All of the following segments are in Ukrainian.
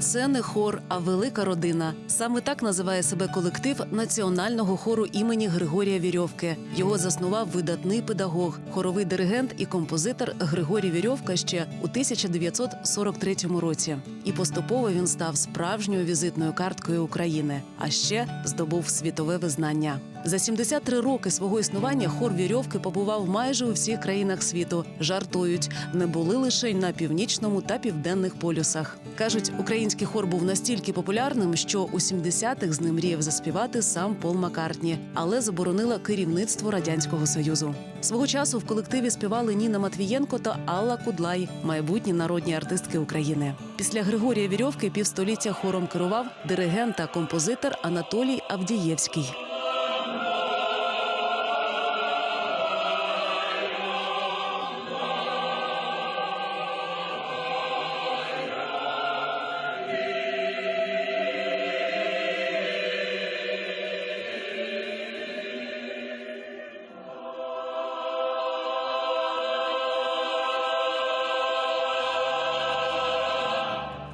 це не хор, а велика родина. Саме так називає себе колектив національного хору імені Григорія Вірьовки. Його заснував видатний педагог, хоровий диригент і композитор Григорій Вірьовка ще у 1943 році. І поступово він став справжньою візитною карткою України, а ще здобув світове визнання. За 73 роки свого існування хор Вірьовки побував майже у всіх країнах світу. Жартують, не були лише на північному та південних полюсах. Кажуть, український хор був настільки популярним, що у 70-х з ним мріяв заспівати сам Пол Маккартні, але заборонила керівництво радянського союзу. Свого часу в колективі співали Ніна Матвієнко та Алла Кудлай, майбутні народні артистки України. Після Григорія Вірьовки півстоліття хором керував диригент та композитор Анатолій Авдієвський.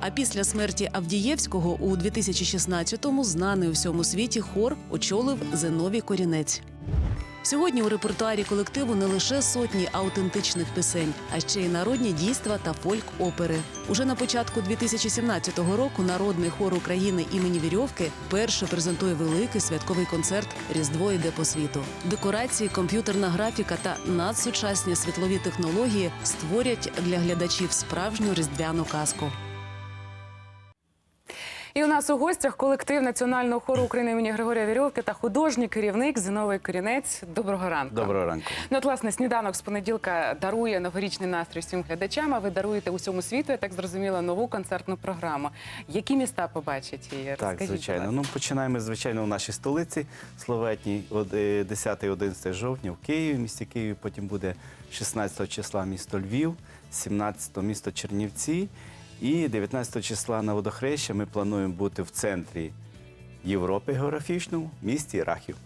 А після смерті Авдієвського у 2016-му знаний у всьому світі хор очолив Зиновій Корінець. Сьогодні у репертуарі колективу не лише сотні аутентичних пісень, а ще й народні дійства та фольк-опери. Уже на початку 2017 року народний хор України імені Вірьовки перше презентує великий святковий концерт Різдво йде по світу. Декорації, комп'ютерна графіка та надсучасні світлові технології створять для глядачів справжню різдвяну казку. І у нас у гостях колектив Національного хору України імені Григорія Вірьовки та художній керівник Зиновий Корінець. Доброго ранку. Доброго ранку. Ну, от, власне, сніданок з понеділка дарує новорічний настрій всім глядачам. А ви даруєте усьому світу, я так зрозуміла, нову концертну програму. Які міста побачать її? Так, звичайно. Ну починаємо звичайно у нашій столиці Словетній, 10-11 жовтня в Києві, в місті Києві. Потім буде 16 числа місто Львів, 17 місто Чернівці. І 19 числа на водохреща ми плануємо бути в центрі Європи географічному, місті Рахів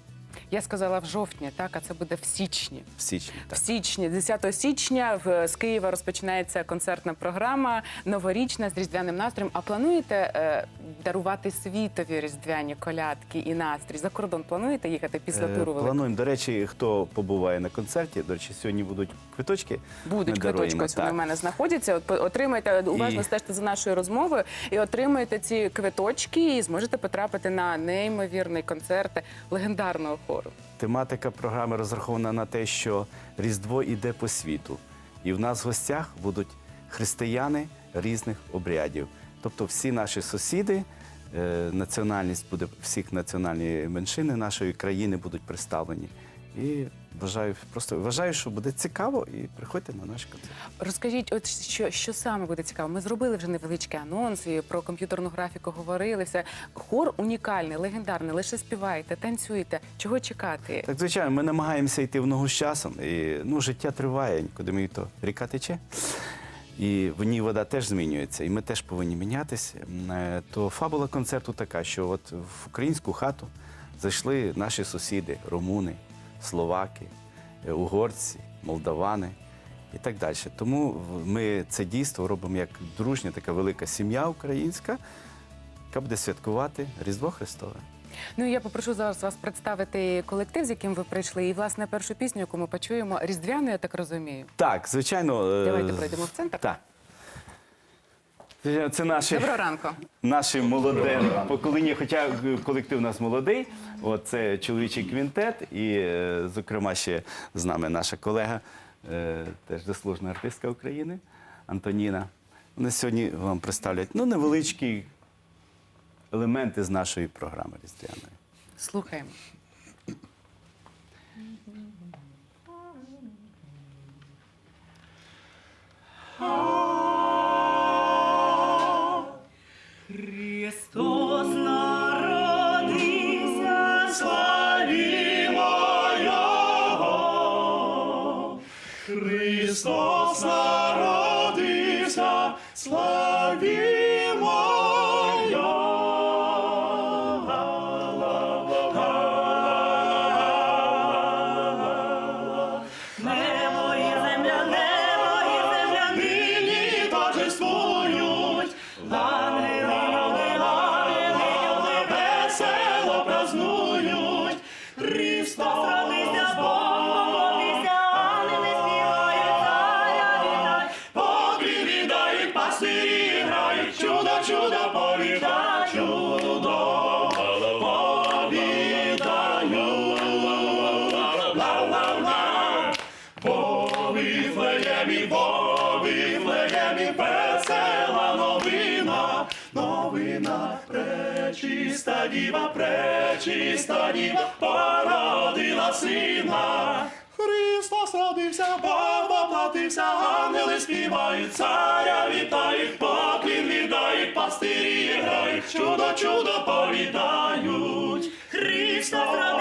Я сказала в жовтні, так, а це буде в січні. в січні. В січні, 10 січня, в з Києва розпочинається концертна програма новорічна з різдвяним настроєм. А плануєте е, дарувати світові різдвяні колядки і настрій? За кордон плануєте їхати після Е, туру великого? Плануємо. До речі, хто побуває на концерті, до речі, сьогодні будуть квиточки. Будуть квиточки, ось вони в мене знаходяться. От отримайте уважно І- стежте за нашою розмовою і отримаєте ці квиточки, і зможете потрапити на неймовірний концерт легендарного хору. Тематика програми розрахована на те, що Різдво іде по світу. І в нас в гостях будуть християни різних обрядів. Тобто всі наші сусіди, е, національність буде всіх національні меншини нашої країни будуть представлені. І вважаю, просто вважаю, що буде цікаво, і приходьте на наш концерт. Розкажіть, от що, що саме буде цікаво? Ми зробили вже невеличкий анонс і про комп'ютерну графіку говорили. Все хор унікальний, легендарний. Лише співаєте, танцюєте. Чого чекати? Так, звичайно, ми намагаємося йти в ногу з часом. І, ну, життя триває, куди ми то ріка тече. І в ній вода теж змінюється, і ми теж повинні мінятися. Е, То фабула концерту така, що от в українську хату зайшли наші сусіди, румуни, словаки, е, угорці, молдавани і так далі. Тому ми це дійство робимо як дружня, така велика сім'я українська, яка буде святкувати Різдво Христове. Ну і я попрошу зараз вас представити колектив, з яким ви прийшли, і власне першу пісню, яку ми почуємо, різдвяну, я так розумію. Так, звичайно. е, Давайте пройдемо в центр. Так. Це- наші, Доброго ранку. наші молоде покоління, хоча колектив у нас молодий. От це чоловічий квінтет, і, е, зокрема, ще з нами наша колега, е, теж заслужена артистка України Антоніна. Вони сьогодні вам представлять ну, невеличкі елементи з нашої програми різдвяної. Слухаємо. Христос народився, славімо Віфлеємі весела новина, новина пречиста діва, пречиста діва, породила сина. Христос родився, Бог оплатився, ангели співають, царя вітають, поклін віддають, пастирі грають, чудо, чудо повідають. Христос родився.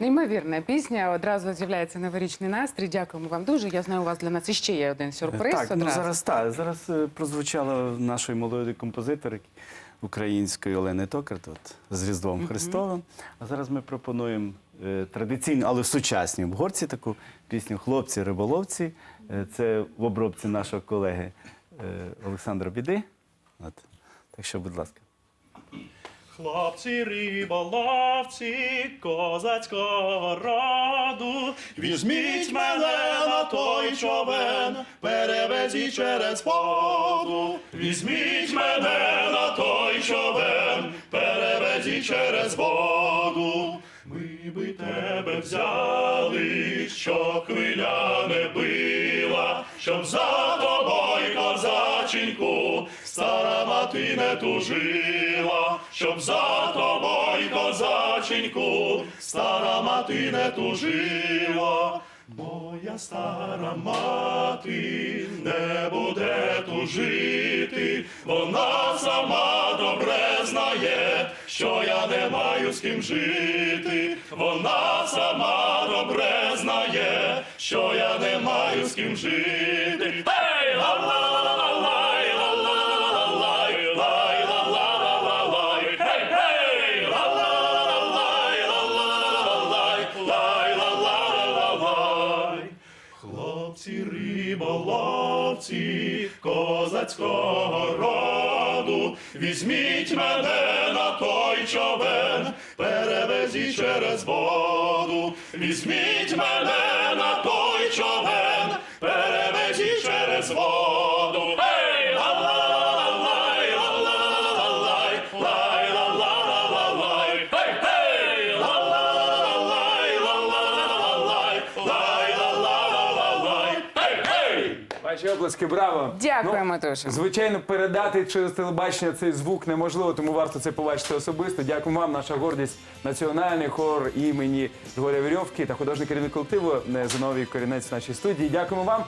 Неймовірна пісня. Одразу з'являється новорічний настрій. Дякуємо вам дуже. Я знаю, у вас для нас іще є один сюрприз. Так, ну зараз так. Зараз е, прозвучала нашої молодої композиторки української Олени Токарт от, з Різдвом Христовим. А зараз ми пропонуємо е, традиційну, але в сучасній обгорці таку пісню Хлопці риболовці. Е, це в обробці нашого колеги е, Олександра Біди. От. Так що, будь ласка. Хлопці риболовці козацького роду, візьміть мене на той човен, перевезіть через воду. Візьміть мене на той човен, перевезіть через воду. Ми би тебе взяли, щоб хвиля не била, щоб за тобою козаченьку стара мати не тужила, щоб за тобою козаченьку стара мати не тужила. Моя стара мати не буде тужити, вона сама добре знає, що я не маю з ким жити. Вона сама добре знає, що я не маю з ким жити. Хлопці риболовці козацького роду, візьміть мене на той човен, перевезіть через воду, візьміть мене на Ваші оплески, браво! Дякуємо дуже. Звичайно, передати через телебачення цей звук неможливо, тому варто це побачити особисто. Дякую вам, наша гордість, національний хор імені Горя Вірьовки та художній керівник колективу е, Зиновій Корінець в нашій студії. Дякуємо вам.